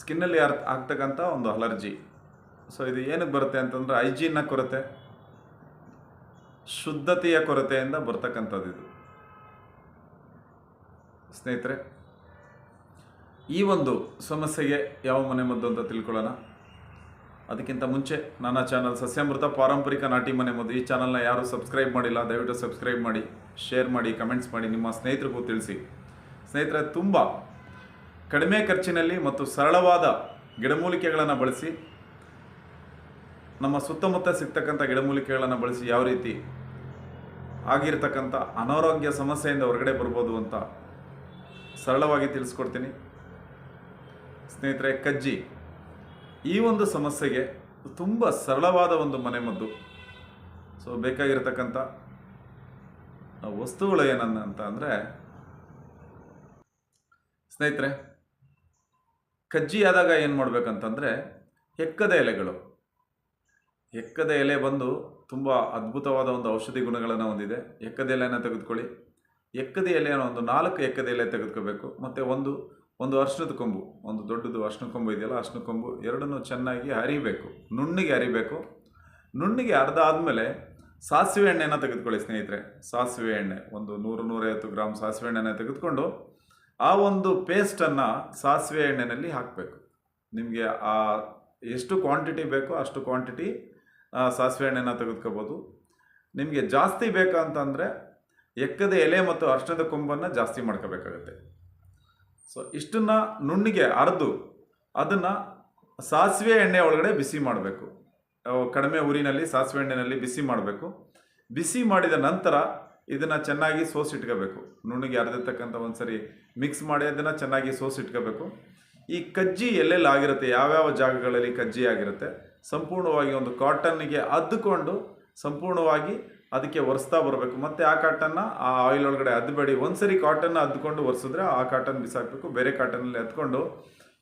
ಸ್ಕಿನ್ನಲ್ಲಿ ಅರ್ ಆಗ್ತಕ್ಕಂಥ ಒಂದು allergy. So ಇದು ಏನಕ್ಕೆ ಬರುತ್ತೆ ಅಂತಂದರೆ ಐಜಿನ್ನ ಕೊರತೆ, ಶುದ್ಧತೆಯ ಕೊರತೆಯಿಂದ ಬರ್ತಕ್ಕಂಥದ್ದು ಇದು. ಸ್ನೇಹಿತರೆ, ಈ ಒಂದು ಸಮಸ್ಯೆಗೆ ಯಾವ ಮನೆ ಮದ್ದು ಅಂತ ತಿಳ್ಕೊಳ್ಳೋಣ. ಅದಕ್ಕಿಂತ ಮುಂಚೆ ನನ್ನ ಚಾನಲ್ ಸಸ್ಯಾಮೃತ ಪಾರಂಪರಿಕ ನಾಟಿ ಮನೆ ಮದ್ದು ಈ ಚಾನಲ್ನ ಯಾರು ಸಬ್ಸ್ಕ್ರೈಬ್ ಮಾಡಿಲ್ಲ, ದಯವಿಟ್ಟು ಸಬ್ಸ್ಕ್ರೈಬ್ ಮಾಡಿ, ಶೇರ್ ಮಾಡಿ, ಕಮೆಂಟ್ಸ್ ಮಾಡಿ, ನಿಮ್ಮ ಸ್ನೇಹಿತರಿಗೂ ತಿಳಿಸಿ. ಸ್ನೇಹಿತರೆ, ತುಂಬ ಕಡಿಮೆ ಖರ್ಚಿನಲ್ಲಿ ಮತ್ತು ಸರಳವಾದ ಗಿಡಮೂಲಿಕೆಗಳನ್ನು ಬಳಸಿ, ನಮ್ಮ ಸುತ್ತಮುತ್ತ ಸಿಗ್ತಕ್ಕಂಥ ಗಿಡಮೂಲಿಕೆಗಳನ್ನು ಬಳಸಿ ಯಾವ ರೀತಿ ಆಗಿರ್ತಕ್ಕಂಥ ಅನಾರೋಗ್ಯ ಸಮಸ್ಯೆಯಿಂದ ಹೊರಗಡೆ ಬರ್ಬೋದು ಅಂತ ಸರಳವಾಗಿ ತಿಳಿಸ್ಕೊಡ್ತೀನಿ. ಸ್ನೇಹಿತರೆ, ಕಜ್ಜಿ ಈ ಒಂದು ಸಮಸ್ಯೆಗೆ ತುಂಬ ಸರಳವಾದ ಒಂದು ಮನೆಮದ್ದು. ಸೊ, ಬೇಕಾಗಿರ್ತಕ್ಕಂಥ ವಸ್ತುಗಳು ಏನನ್ನ ಅಂತ ಅಂದರೆ, ಸ್ನೇಹಿತರೆ ಕಜ್ಜಿ ಆದಾಗ ಏನು ಮಾಡಬೇಕಂತಂದರೆ ಎಕ್ಕದ ಎಲೆಗಳು. ಎಕ್ಕದ ಎಲೆ ಬಂದು ತುಂಬ ಅದ್ಭುತವಾದ ಒಂದು ಔಷಧಿ ಗುಣಗಳನ್ನು ಹೊಂದಿದೆ. ಎಕ್ಕದ ಎಲೆಯನ್ನು ತೆಗೆದುಕೊಳ್ಳಿ. ಎಕ್ಕದ ಎಲೆಯನ್ನು ಒಂದು ನಾಲ್ಕು ಎಕ್ಕದ ಎಲೆ ತೆಗೆದುಕೋಬೇಕು. ಮತ್ತು ಒಂದು ಒಂದು ಅರ್ಶಿಣದ ಕೊಂಬು. ಒಂದು ದೊಡ್ಡದು ಅರ್ಶಿನ ಕೊಂಬು ಇದೆಯಲ್ಲ ಅರ್ಶಿನ ಕೊಂಬು. ಎರಡನ್ನೂ ಚೆನ್ನಾಗಿ ಹರಿಬೇಕು. ನುಣ್ಣಿಗೆ ಹರಿಬೇಕು. ನುಣ್ಣಿಗೆ ಅರ್ಧ ಆದಮೇಲೆ ಸಾಸಿವೆ ಎಣ್ಣೆನ ತೆಗೆದುಕೊಳ್ಳಿ ಸ್ನೇಹಿತರೆ. ಸಾಸಿವೆ ಎಣ್ಣೆ. ಒಂದು ನೂರು ನೂರೈವತ್ತು ಗ್ರಾಮ್ ಸಾಸಿವೆ ಎಣ್ಣೆನ ತೆಗೆದುಕೊಂಡು ಆ ಒಂದು ಪೇಸ್ಟನ್ನು ಸಾಸಿವೆ ಎಣ್ಣೆಯಲ್ಲಿ ಹಾಕಬೇಕು. ನಿಮಗೆ ಆ ಎಷ್ಟು ಕ್ವಾಂಟಿಟಿ ಬೇಕೋ ಅಷ್ಟು ಕ್ವಾಂಟಿಟಿ ಸಾಸಿವೆ ಎಣ್ಣೆನ ತೆಗೆದುಕೋಬೋದು. ನಿಮಗೆ ಜಾಸ್ತಿ ಬೇಕಂತಂದರೆ ಎಕ್ಕದ ಎಲೆ ಮತ್ತು ಅರ್ಶನದ ಕೊಂಬನ್ನು ಜಾಸ್ತಿ ಮಾಡ್ಕೋಬೇಕಾಗತ್ತೆ. ಸೊ ಇಷ್ಟನ್ನು ನುಣ್ಣಿಗೆ ಅರೆದು ಅದನ್ನು ಸಾಸಿವೆ ಎಣ್ಣೆ ಒಳಗಡೆ ಬಿಸಿ ಮಾಡಬೇಕು. ಕಡಿಮೆ ಊರಿನಲ್ಲಿ ಸಾಸಿವೆ ಎಣ್ಣೆಯಲ್ಲಿ ಬಿಸಿ ಮಾಡಬೇಕು. ಬಿಸಿ ಮಾಡಿದ ನಂತರ ಇದನ್ನು ಚೆನ್ನಾಗಿ ಸೋಸಿಟ್ಕೋಬೇಕು ನುಣ್ಣಗೆ ಅರ್ದಿರ್ತಕ್ಕಂಥ ಒಂದು ಸರಿ ಮಿಕ್ಸ್ ಮಾಡಿ ಅದನ್ನು ಚೆನ್ನಾಗಿ ಸೋಸಿಟ್ಕೋಬೇಕು ಈ ಕಜ್ಜಿ ಎಲ್ಲೆಲ್ಲಿ ಆಗಿರುತ್ತೆ, ಯಾವ್ಯಾವ ಜಾಗಗಳಲ್ಲಿ ಕಜ್ಜಿ ಆಗಿರುತ್ತೆ, ಸಂಪೂರ್ಣವಾಗಿ ಒಂದು ಕಾಟನ್ನಿಗೆ ಅದ್ದುಕೊಂಡು ಸಂಪೂರ್ಣವಾಗಿ ಅದಕ್ಕೆ ಒರೆಸ್ತಾ ಬರಬೇಕು. ಮತ್ತು ಆ ಕಾಟನ್ನ ಆ ಆಯಿಲ್ ಒಳಗಡೆ ಅದ್ಬೇಡಿ. ಒಂದ್ಸರಿ ಕಾಟನ್ನ ಅದ್ದುಕೊಂಡು ಒರೆಸಿದ್ರೆ ಆ ಕಾಟನ್ ಬಿಸಾಕಬೇಕು. ಬೇರೆ ಕಾಟನಲ್ಲಿ ಹತ್ಕೊಂಡು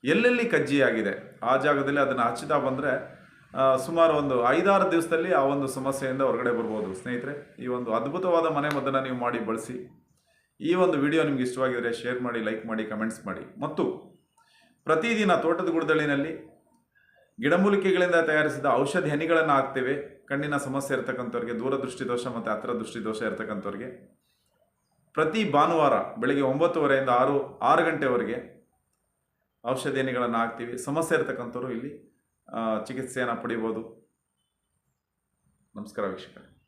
ಎಲ್ಲೆಲ್ಲಿ ಕಜ್ಜಿ ಆಗಿದೆ, ಆ ಜಾಗದಲ್ಲಿ ಅದನ್ನು ಹಚ್ಚುತ್ತಾ ಬಂದರೆ ಸುಮಾರು ಒಂದು ಐದಾರು ದಿವಸದಲ್ಲಿ ಆ ಒಂದು ಸಮಸ್ಯೆಯಿಂದ ಹೊರಗಡೆ ಬರ್ಬೋದು. ಸ್ನೇಹಿತರೆ, ಈ ಒಂದು ಅದ್ಭುತವಾದ ಮನೆ ಮದ್ದನ್ನು ನೀವು ಮಾಡಿ ಬಳಸಿ. ಈ ಒಂದು ವಿಡಿಯೋ ನಿಮ್ಗೆ ಇಷ್ಟವಾಗಿದ್ದರೆ ಶೇರ್ ಮಾಡಿ, ಲೈಕ್ ಮಾಡಿ, ಕಮೆಂಟ್ಸ್ ಮಾಡಿ. ಮತ್ತು ಪ್ರತಿದಿನ ತೋಟದ ಗುಡದಳ್ಳಿನಲ್ಲಿ ಗಿಡಮೂಲಿಕೆಗಳಿಂದ ತಯಾರಿಸಿದ ಔಷಧಿ ಹನಿಗಳನ್ನು ಹಾಕ್ತೇವೆ. ಕಣ್ಣಿನ ಸಮಸ್ಯೆ ಇರತಕ್ಕಂಥವ್ರಿಗೆ ದೂರದೃಷ್ಟಿ ದೋಷ ಮತ್ತು ಹತ್ರ ದೃಷ್ಟಿ ದೋಷ ಇರತಕ್ಕಂಥವ್ರಿಗೆ. ಪ್ರತಿ ಭಾನುವಾರ ಬೆಳಗ್ಗೆ ಒಂಬತ್ತುವರೆಯಿಂದ ಆರು ಆರು ಗಂಟೆವರೆಗೆ ಔಷಧಿ ಹನಿಗಳನ್ನು ಹಾಕ್ತೀವಿ. ಸಮಸ್ಯೆ ಇರತಕ್ಕಂಥವ್ರು ಇಲ್ಲಿ ಚಿಕಿತ್ಸೆಯನ್ನು ಪಡಿಬೋದು. ನಮಸ್ಕಾರ ವೀಕ್ಷಕರೇ.